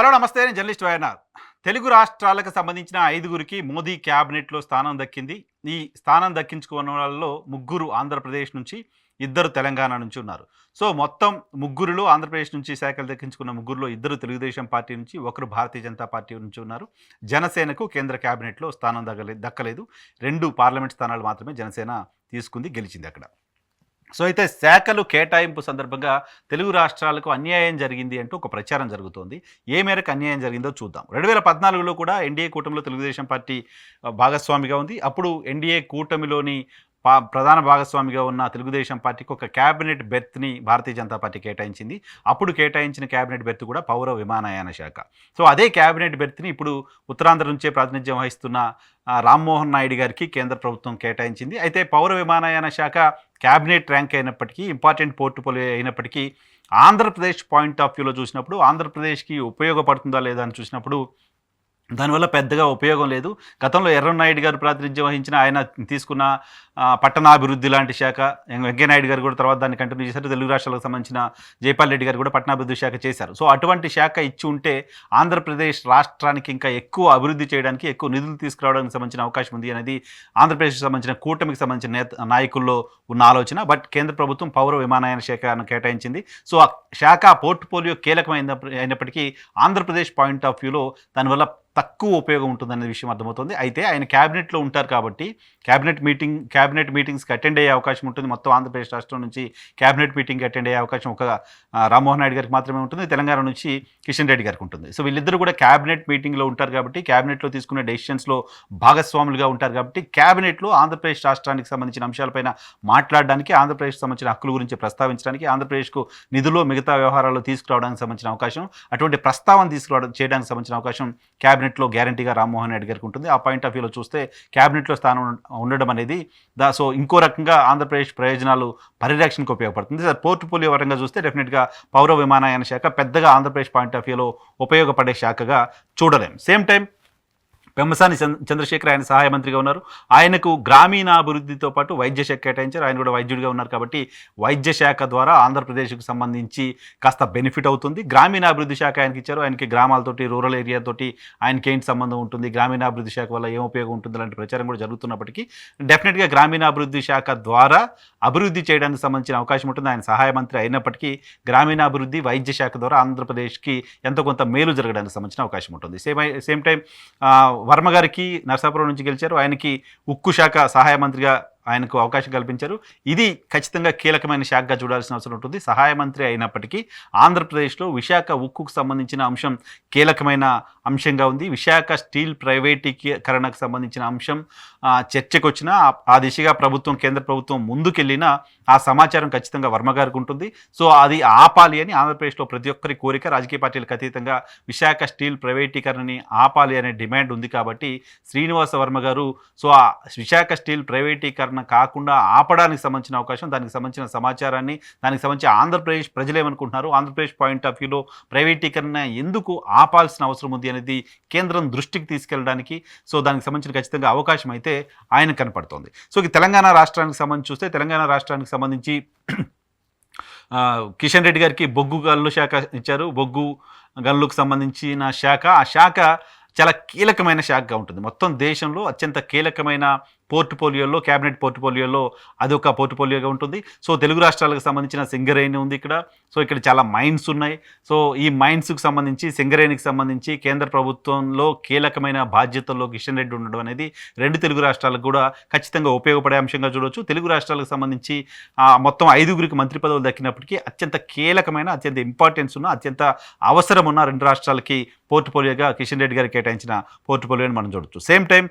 Hello నమస్తే. నేను journalist YNR. Telugu రాష్ట్రాలకు సంబంధించిన ఐదుగురికి మోదీ క్యాబినెట్లో స్థానం దక్కింది. ఈ స్థానం దక్కించుకున్న వాళ్ళలో ముగ్గురు ఆంధ్రప్రదేశ్ నుంచి ఇద్దరు తెలంగాణ నుంచి ఉన్నారు. సో మొత్తం ముగ్గురులో ఆంధ్రప్రదేశ్ నుంచి శాఖలు దక్కించుకున్న ముగ్గురులో ఇద్దరు తెలుగుదేశం పార్టీ నుంచి ఒకరు భారతీయ జనతా పార్టీ నుంచి ఉన్నారు. జనసేనకు కేంద్ర క్యాబినెట్లో స్థానం దక్కలేదు దక్కలేదు. రెండు పార్లమెంట్ స్థానాలు మాత్రమే జనసేన తీసుకుంది గెలిచింది అక్కడ. సో అయితే శాఖలు కేటాయింపు సందర్భంగా తెలుగు రాష్ట్రాలకు అన్యాయం జరిగింది అంటూ ఒక ప్రచారం జరుగుతోంది. ఏ మేరకు అన్యాయం జరిగిందో చూద్దాం. రెండు వేల పద్నాలుగులో కూడా ఎన్డీఏ కూటమిలో తెలుగుదేశం పార్టీ భాగస్వామిగా ఉంది. అప్పుడు ఎన్డీఏ కూటమిలోని పా ప్రధాన భాగస్వామిగా ఉన్న తెలుగుదేశం పార్టీకి ఒక క్యాబినెట్ బెర్త్ని భారతీయ జనతా పార్టీ కేటాయించింది. అప్పుడు కేటాయించిన క్యాబినెట్ బెర్త్ కూడా పౌర విమానయాన శాఖ. సో అదే క్యాబినెట్ బెర్త్ని ఇప్పుడు ఉత్తరాంధ్ర నుంచే ప్రాతినిధ్యం వహిస్తున్న రామ్మోహన్ నాయుడు గారికి కేంద్ర ప్రభుత్వం కేటాయించింది. అయితే పౌర విమానయాన శాఖ క్యాబినెట్ ర్యాంక్ అయినప్పటికీ ఇంపార్టెంట్ పోర్టుపోలియో అయినప్పటికీ ఆంధ్రప్రదేశ్ పాయింట్ ఆఫ్ వ్యూలో చూసినప్పుడు ఆంధ్రప్రదేశ్కి ఉపయోగపడుతుందా లేదా అని చూసినప్పుడు దానివల్ల పెద్దగా ఉపయోగం లేదు. గతంలో ఎర్రనాయుడు గారు ప్రాతినిధ్యం వహించిన ఆయన తీసుకున్న పట్టణాభివృద్ధి లాంటి శాఖ వెంకయ్యనాయుడు గారు కూడా తర్వాత దాన్ని కంటిన్యూ చేశారు. తెలుగు రాష్ట్రాలకు సంబంధించిన జైపాల్ రెడ్డి గారు కూడా పట్టణాభివృద్ధి శాఖ చేశారు. సో అటువంటి శాఖ ఇచ్చి ఉంటే ఆంధ్రప్రదేశ్ రాష్ట్రానికి ఇంకా ఎక్కువ అభివృద్ధి చేయడానికి ఎక్కువ నిధులు తీసుకురావడానికి సంబంధించిన అవకాశం ఉంది అనేది ఆంధ్రప్రదేశ్కి సంబంధించిన కూటమికి సంబంధించిన నేత నాయకుల్లో ఉన్న ఆలోచన. బట్ కేంద్ర ప్రభుత్వం పౌర విమానయాన శాఖను కేటాయించింది. సో ఆ శాఖ పోర్ట్ఫోలియో కీలకమైన అయినప్పటికీ ఆంధ్రప్రదేశ్ పాయింట్ ఆఫ్ వ్యూలో దానివల్ల తక్కువ ఉపయోగం ఉంటుందనే విషయం అర్థమవుతుంది. అయితే ఆయన క్యాబినెట్లో ఉంటారు కాబట్టి క్యాబినెట్ మీటింగ్ క్యాబినెట్ మీటింగ్స్కి అటెండ్ అయ్యే అవకాశం ఉంటుంది. మొత్తం ఆంధ్రప్రదేశ్ రాష్ట్రం నుంచి క్యాబినెట్ మీటింగ్కి అటెండ్ అయ్యే అవకాశం ఒక రామ్మోహన్ నాయుడు గారికి మాత్రమే ఉంటుంది. తెలంగాణ నుంచి కిషన్ రెడ్డి గారికి ఉంటుంది. సో వీళ్ళిద్దరూ కూడా క్యాబినెట్ మీటింగ్లో ఉంటారు కాబట్టి క్యాబినెట్లో తీసుకునే డెసిషన్స్లో భాగస్వాములుగా ఉంటారు కాబట్టి క్యాబినెట్లో ఆంధ్రప్రదేశ్ రాష్ట్రానికి సంబంధించిన అంశాలపైన మాట్లాడడానికి ఆంధ్రప్రదేశ్కి సంబంధించిన హక్కుల గురించి ప్రస్తావించడానికి ఆంధ్రప్రదేశ్కు నిధులు మిగతా వ్యవహారాలు తీసుకురావడానికి సంబంధించిన అవకాశం అటువంటి ప్రస్తావన తీసుకురావడం చేయడానికి సంబంధించిన అవకాశం క్యాబినెట్లో గ్యారంటీగా రామ్మోహన్ రెడ్డి గారికి ఉంటుంది. ఆ పాయింట్ ఆఫ్ వ్యూలో చూస్తే క్యాబినెట్లో స్థానం ఉండడం అనేది దా సో ఇంకో రకంగా ఆంధ్రప్రదేశ్ ప్రయోజనాలు పరిరక్షణకు ఉపయోగపడుతుంది. సార్ పోర్ట్ఫోలియో పరంగా చూస్తే డెఫినెట్గా పౌర విమానయాన శాఖ పెద్దగా ఆంధ్రప్రదేశ్ పాయింట్ ఆఫ్ వ్యూలో ఉపయోగపడే శాఖగా చూడలేం. సేమ్ టైం పెమ్మసాని చంద్రశేఖర్ ఆయన సహాయ మంత్రిగా ఉన్నారు. ఆయనకు గ్రామీణాభివృద్ధితో పాటు వైద్య శాఖ కేటాయించారు. ఆయన కూడా వైద్యుడిగా ఉన్నారు కాబట్టి వైద్య శాఖ ద్వారా ఆంధ్రప్రదేశ్కు సంబంధించి కాస్త బెనిఫిట్ అవుతుంది. గ్రామీణాభివృద్ధి శాఖ ఆయనకి ఇచ్చారు. ఆయనకి గ్రామాలతోటి రూరల్ ఏరియాతోటి ఆయనకి ఏంటి సంబంధం ఉంటుంది? గ్రామీణాభివృద్ధి శాఖ వల్ల ఏం ఉపయోగం ఉంటుంది? లాంటి ప్రచారం కూడా జరుగుతున్నప్పటికీ డెఫినెట్గా గ్రామీణాభివృద్ధి శాఖ ద్వారా అభివృద్ధి చేయడానికి సంబంధించిన అవకాశం ఉంటుంది. ఆయన సహాయ మంత్రి అయినప్పటికీ గ్రామీణాభివృద్ధి వైద్య శాఖ ద్వారా ఆంధ్రప్రదేశ్కి ఎంతో కొంత మేలు జరగడానికి సంబంధించిన అవకాశం ఉంటుంది. సేమ్ సేమ్ టైం వర్మ గారికి నరసాపురం నుంచి గెలిచారు. ఆయనకి ఉక్కు శాఖ సహాయ మంత్రిగా ఆయనకు అవకాశం కల్పించారు. ఇది ఖచ్చితంగా కీలకమైన శాఖగా చూడాల్సిన అవసరం ఉంటుంది. సహాయ మంత్రి అయినప్పటికీ ఆంధ్రప్రదేశ్లో విశాఖ ఉక్కుకు సంబంధించిన అంశం కీలకమైన అంశంగా ఉంది. విశాఖ స్టీల్ ప్రైవేటీకరణకు సంబంధించిన అంశం చర్చకు వచ్చినా ఆ- ఆ దిశగా ప్రభుత్వం కేంద్ర ప్రభుత్వం ముందుకెళ్ళినా ఆ సమాచారం ఖచ్చితంగా వర్మ గారికి ఉంటుంది. సో అది ఆపాలి అని ఆంధ్రప్రదేశ్లో ప్రతి ఒక్కరి కోరిక రాజకీయ పార్టీలకు అతీతంగా విశాఖ స్టీల్ ప్రైవేటీకరణని ఆపాలి అనే డిమాండ్ ఉంది కాబట్టి శ్రీనివాస వర్మ గారు సో ఆ విశాఖ స్టీల్ ప్రైవేటీకరణ కాకుండా ఆపడానికి సంబంధించిన అవకాశం దానికి సంబంధించిన సమాచారాన్ని దానికి సంబంధించి ఆంధ్రప్రదేశ్ ప్రజలు ఏమనుకుంటున్నారు? ఆంధ్రప్రదేశ్ పాయింట్ ఆఫ్ వ్యూలో ప్రైవేటీకరణ ఎందుకు ఆపాల్సిన అవసరం ఉంది అనేది కేంద్రం దృష్టికి తీసుకెళ్ళడానికి సో దానికి సంబంధించిన ఖచ్చితంగా అవకాశం అయితే ఆయన కనపడుతోంది. సో ఇక తెలంగాణ రాష్ట్రానికి సంబంధించి చూస్తే తెలంగాణ రాష్ట్రానికి సంబంధించి కిషన్ రెడ్డి గారికి బొగ్గు గల్లు శాఖ ఇచ్చారు. బొగ్గు గల్లుకు సంబంధించిన శాఖ. ఆ శాఖ చాలా కీలకమైన శాఖగా ఉంటుంది. మొత్తం దేశంలో అత్యంత కీలకమైన పోర్ట్ఫోలియోలో క్యాబినెట్ పోర్ట్ఫోలియోలో అదొక పోర్ట్ఫోలియోగా ఉంటుంది. సో తెలుగు రాష్ట్రాలకు సంబంధించిన సింగరేణి ఉంది ఇక్కడ. సో ఇక్కడ చాలా మైన్స్ ఉన్నాయి. సో ఈ మైన్స్కి సంబంధించి సింగరేణికి సంబంధించి కేంద్ర ప్రభుత్వంలో కీలకమైన బాధ్యతల్లో కిషన్ రెడ్డి ఉండడం అనేది రెండు తెలుగు రాష్ట్రాలకు కూడా ఖచ్చితంగా ఉపయోగపడే అంశంగా చూడవచ్చు తెలుగు రాష్ట్రాలకు సంబంధించి మొత్తం ఐదుగురికి మంత్రి పదవులు దక్కినప్పటికీ అత్యంత కీలకమైన అత్యంత ఇంపార్టెన్స్ ఉన్న అత్యంత అవసరం ఉన్న రెండు రాష్ట్రాలకి పోర్ట్ఫోలియోగా కిషన్ రెడ్డి గారికి కేటాయించిన పోర్ట్ఫోలియోని మనం చూడొచ్చు. సేమ్ టైం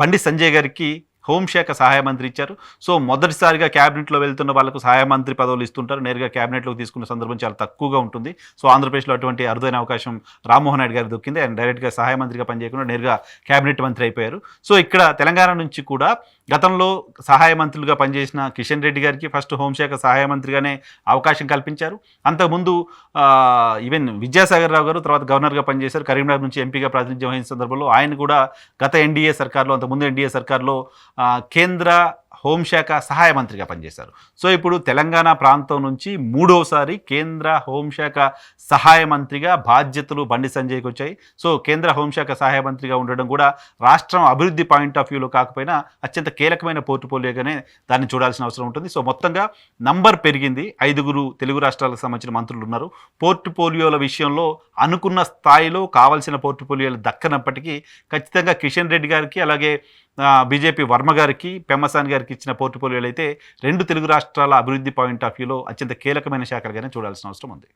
బండి సంజయ్ గారికి హోంశాఖ సహాయ మంత్రి ఇచ్చారు. సో మొదటిసారిగా క్యాబినెట్లో వెళ్తున్న వాళ్ళకు సహాయ మంత్రి పదవులు ఇస్తుంటారు. నేరుగా క్యాబినెట్లోకి తీసుకున్న సందర్భం చాలా తక్కువగా ఉంటుంది. సో ఆంధ్రప్రదేశ్లో అటువంటి అరుదైన అవకాశం రామ్మోహన్ నాయుడు గారికి దొక్కింది. ఆయన డైరెక్ట్గా సహాయ మంత్రిగా పనిచేయకుండా నేరుగా క్యాబినెట్ మంత్రి అయిపోయారు. సో ఇక్కడ తెలంగాణ నుంచి కూడా గతంలో సహాయ మంత్రులుగా పనిచేసిన కిషన్ రెడ్డి గారికి ఫస్ట్ హోంశాఖ సహాయ మంత్రిగానే అవకాశం కల్పించారు. అంతకుముందు ఈవెన్ విద్యాసాగర్ రావు గారు తర్వాత గవర్నర్గా పనిచేశారు. కరీంనగర్ నుంచి ఎంపీగా ప్రాతినిధ్యం వహించిన సందర్భంలో ఆయన కూడా గత ఎన్డీఏ సర్కార్లో అంతకుముందు ఎన్డీఏ సర్కార్లో కేంద్ర హోంశాఖ సహాయ మంత్రిగా పనిచేశారు. సో ఇప్పుడు తెలంగాణ ప్రాంతం నుంచి మూడోసారి కేంద్ర హోంశాఖ సహాయ మంత్రిగా బాధ్యతలు బండి సంజయ్కి వచ్చాయి. సో కేంద్ర హోంశాఖ సహాయ మంత్రిగా ఉండడం కూడా రాష్ట్రం అభివృద్ధి పాయింట్ ఆఫ్ వ్యూలో కాకపోయినా అత్యంత కీలకమైన పోర్టుపోలియోగానే దాన్ని చూడాల్సిన అవసరం ఉంటుంది. సో మొత్తంగా నంబర్ పెరిగింది. ఐదుగురు తెలుగు రాష్ట్రాలకు సంబంధించిన మంత్రులు ఉన్నారు. పోర్టుపోలియోల విషయంలో అనుకున్న స్థాయిలో కావాల్సిన పోర్టుపోలియోలు దక్కనప్పటికీ ఖచ్చితంగా కిషన్ రెడ్డి గారికి అలాగే బీజేపీ వర్మ గారికి పెమ్మసాని గారికి ఇచ్చిన పోర్టుపోలియోలు అయితే రెండు తెలుగు రాష్ట్రాల అభివృద్ధి పాయింట్ ఆఫ్ వ్యూలో అత్యంత కీలకమైన శాఖలుగానే చూడాల్సిన అవసరం ఉంది.